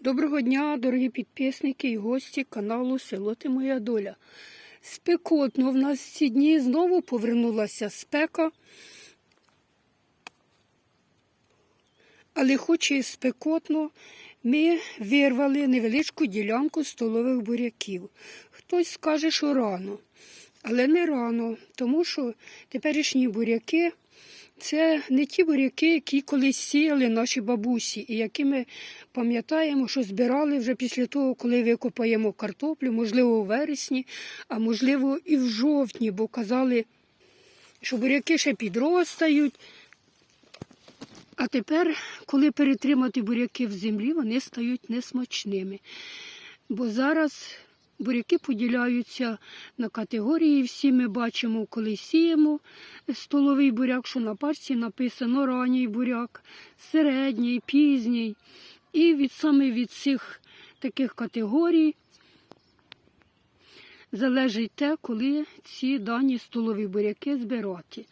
Доброго дня, дорогі підписники і гості каналу Село Ти Моя Доля. Спекотно в нас ці дні знову повернулася спека. Але хоч і спекотно, ми вирвали невеличку ділянку столових буряків. Хтось скаже, що рано, але не рано, тому що теперішні буряки це не ті буряки, які колись сіяли наші бабусі, і які ми пам'ятаємо, що збирали вже після того, коли викопаємо картоплю, можливо, у вересні, а можливо, і в жовтні, бо казали, що буряки ще підростають. А тепер, коли перетримати буряки в землі, вони стають несмачними. Бо зараз буряки поділяються на категорії. Всі ми бачимо, коли сіємо столовий буряк, що на парці написано ранній буряк, середній, пізній. І від саме від цих таких категорій залежить те, коли ці дані столові буряки збирати.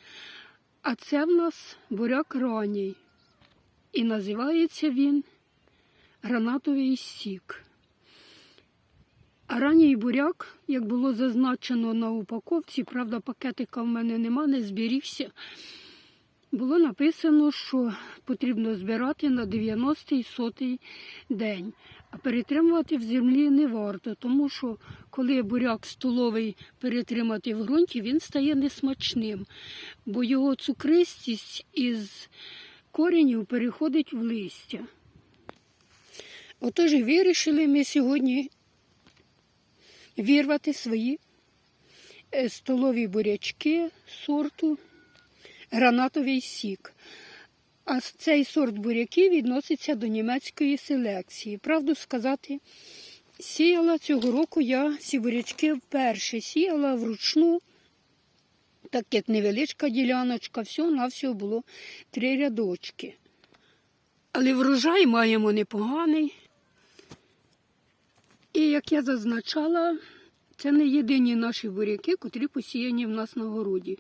А це в нас буряк ранній. І називається він гранатовий сік. А ранній буряк, як було зазначено на упаковці, правда, пакетика в мене нема, не зберігся. Було написано, що потрібно збирати на 90-й сотий день. А перетримувати в землі не варто, тому що коли буряк столовий перетримати в ґрунті, він стає несмачним, бо його цукристість із коренів переходить в листя. Отож вирішили ми сьогодні вірвати свої е, столові бурячки сорту гранатовий сік. А цей сорт буряків відноситься до німецької селекції. Правду сказати, сіяла цього року я ці бурячки вперше сіяла вручну, так як невеличка діляночка, всього на всього було три рядочки. Але врожай маємо непоганий. Як я зазначала, це не єдині наші буряки, котрі посіяні в нас на городі.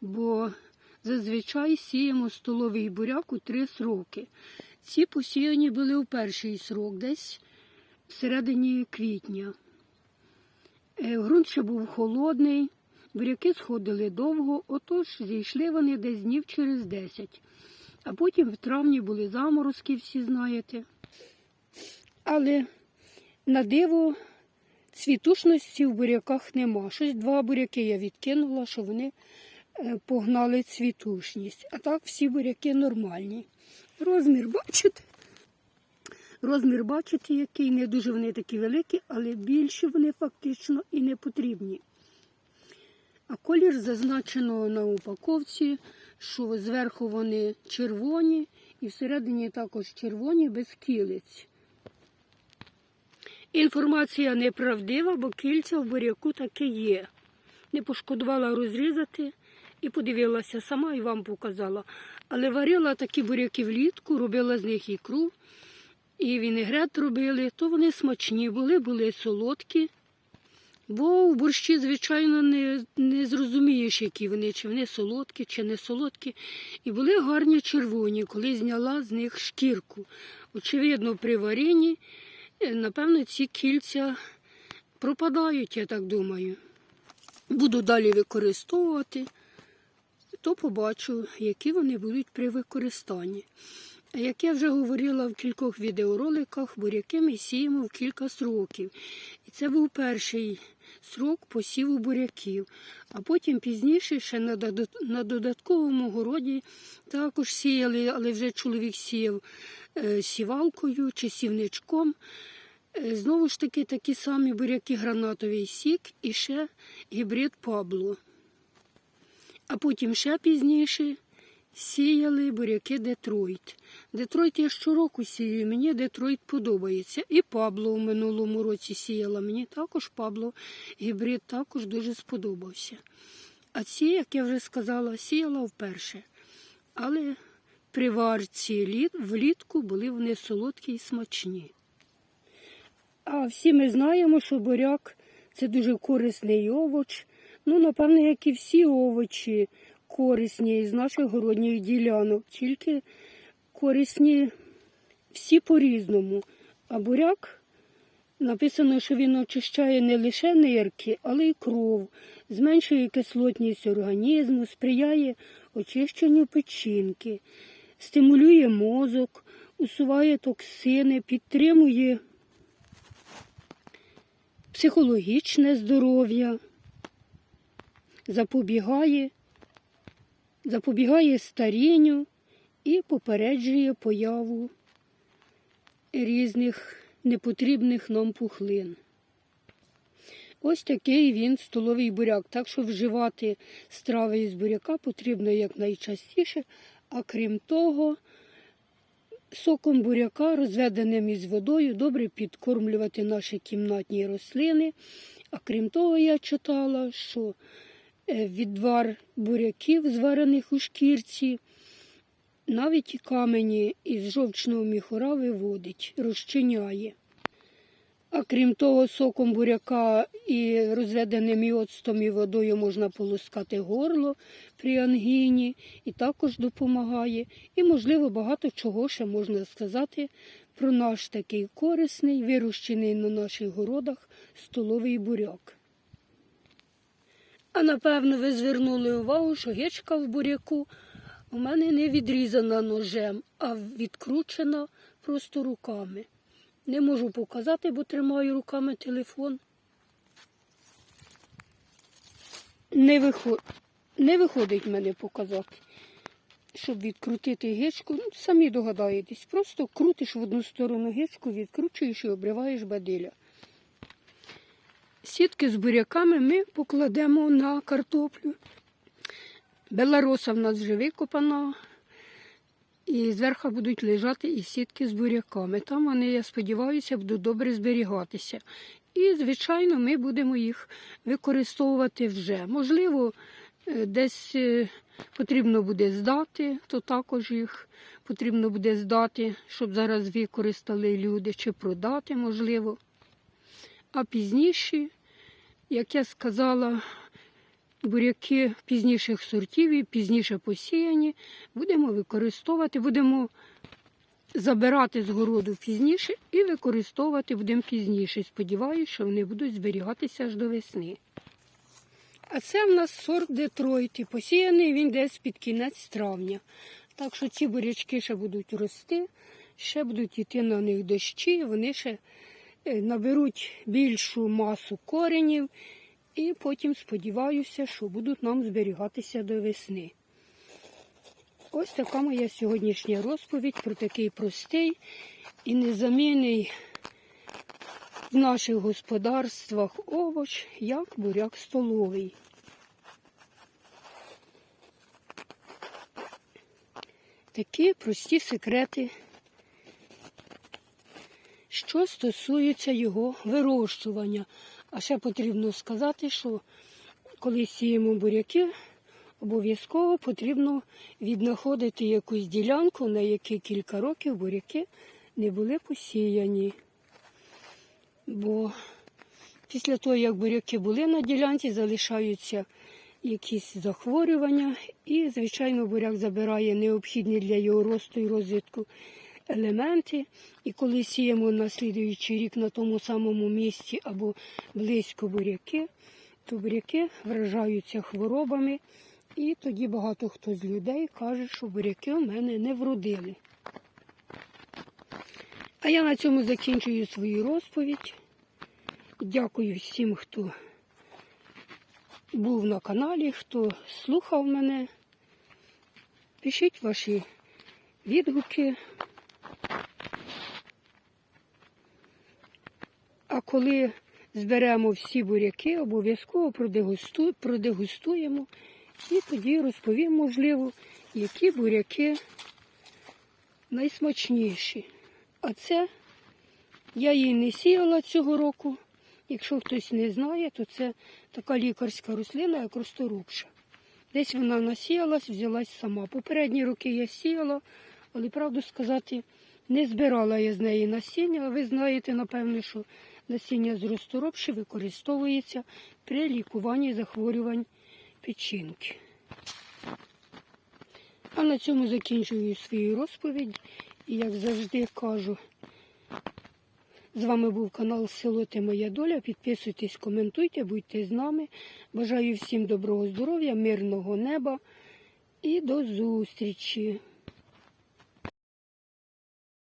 Бо зазвичай сіємо столовий буряк у три сроки. Ці посіяні були у перший срок, десь всередині квітня. Е, Грунт ще був холодний, буряки сходили довго, отож зійшли вони десь днів через 10. А потім в травні були заморозки, всі знаєте. Але на диво цвітушності в буряках нема. Щось два буряки я відкинула, що вони е, погнали цвітушність. А так всі буряки нормальні. Розмір бачите? Розмір бачите, який не дуже вони такі великі, але більші вони фактично і не потрібні. А колір зазначено на упаковці, що зверху вони червоні і всередині також червоні без кілиць. Інформація неправдива, бо кільця в буряку таки є. Не пошкодувала розрізати і подивилася сама і вам показала. Але варила такі буряки влітку, робила з них ікру. І вінегрет робили, то вони смачні були, були солодкі. Бо в борщі, звичайно, не, не зрозумієш, які вони, чи вони солодкі, чи не солодкі. І були гарні червоні, коли зняла з них шкірку. Очевидно, при варінні, напевно, ці кільця пропадають, я так думаю. Буду далі використовувати, то побачу, які вони будуть при використанні. Як я вже говорила в кількох відеороликах, буряки ми сіємо в кілька сроків. І це був перший срок посіву буряків. А потім пізніше ще на додатковому городі також сіяли, але вже чоловік сіяв е, сівалкою чи сівничком. Е, Знову ж таки, такі самі буряки гранатовий сік і ще гібрид Пабло. А потім ще пізніше сіяли буряки Детройт. Детройт я щороку сію, мені Детройт подобається. І Пабло в минулому році сіяла. Мені також Пабло гібрид також дуже сподобався. А ці, як я вже сказала, сіяла вперше. Але при варці літ, влітку були вони солодкі і смачні. А всі ми знаємо, що буряк це дуже корисний овоч. Ну, напевно, як і всі овочі корисні з наших городніх ділянок, тільки корисні всі по-різному. А буряк написано, що він очищає не лише нирки, але й кров, зменшує кислотність організму, сприяє очищенню печінки, стимулює мозок, усуває токсини, підтримує психологічне здоров'я, запобігає, запобігає старінню і попереджує появу різних непотрібних нам пухлин. Ось такий він столовий буряк. Так що вживати страви із буряка потрібно якнайчастіше, а крім того, соком буряка, розведеним із водою, добре підкормлювати наші кімнатні рослини. А крім того, я читала, що е, відвар буряків, зварених у шкірці, навіть і камені із жовчного міхура виводить, розчиняє. А крім того, соком буряка і розведеним і і водою можна полоскати горло при ангіні і також допомагає. І, можливо, багато чого ще можна сказати про наш такий корисний, вирощений на наших городах столовий буряк. А напевно, ви звернули увагу, що гичка в буряку у мене не відрізана ножем, а відкручена просто руками. Не можу показати, бо тримаю руками телефон. Не, виход... не виходить мене показати. Щоб відкрутити гичку, ну, самі догадаєтесь, просто крутиш в одну сторону гичку, відкручуєш і обриваєш бадиля. Сітки з буряками ми покладемо на картоплю. Белароса в нас вже викопана, і зверху будуть лежати і сітки з буряками. Там вони, я сподіваюся, будуть добре зберігатися. І, звичайно, ми будемо їх використовувати вже. Можливо, е, десь е, потрібно буде здати, то також їх потрібно буде здати, щоб зараз використали люди, чи продати, можливо. А пізніше, як я сказала, буряки пізніших сортів і пізніше посіяні, будемо використовувати, будемо забирати з городу пізніше і використовувати будемо пізніше. Сподіваюся, що вони будуть зберігатися аж до весни. А це в нас сорт Детройт. Посіяний він десь під кінець травня. Так що ці бурячки ще будуть рости, ще будуть йти на них дощі, вони ще е, наберуть більшу масу коренів і потім сподіваюся, що будуть нам зберігатися до весни. Ось така моя сьогоднішня розповідь про такий простий і незамінний в наших господарствах овоч, як буряк столовий. Такі прості секрети, що стосується його вирощування. А ще потрібно сказати, що коли сіємо буряки, обов'язково потрібно віднаходити якусь ділянку, на якій кілька років буряки не були посіяні. Бо після того, як буряки були на ділянці, залишаються якісь захворювання, і, звичайно, буряк забирає необхідні для його росту і розвитку елементи. І коли сіємо на слідуючий рік на тому самому місці або близько буряки, то буряки вражаються хворобами. І тоді багато хто з людей каже, що буряки у мене не вродили. А я на цьому закінчую свою розповідь. Дякую всім, хто був на каналі, хто слухав мене. Пишіть ваші відгуки. А коли зберемо всі буряки, обов'язково продегустуємо і тоді розповім, можливо, які буряки найсмачніші. А це я її не сіяла цього року. Якщо хтось не знає, то це така лікарська рослина, як розторопша. Десь вона насіялась, взялась сама. Попередні роки я сіяла, але правду сказати, не збирала я з неї насіння. Ви знаєте, напевно, що насіння з розторопші використовується при лікуванні захворювань печінки. А на цьому закінчую свою розповідь. І як завжди кажу, З вами був канал Село Ти Моя Доля. Підписуйтесь, коментуйте, будьте з нами. Бажаю всім доброго здоров'я, мирного неба і до зустрічі!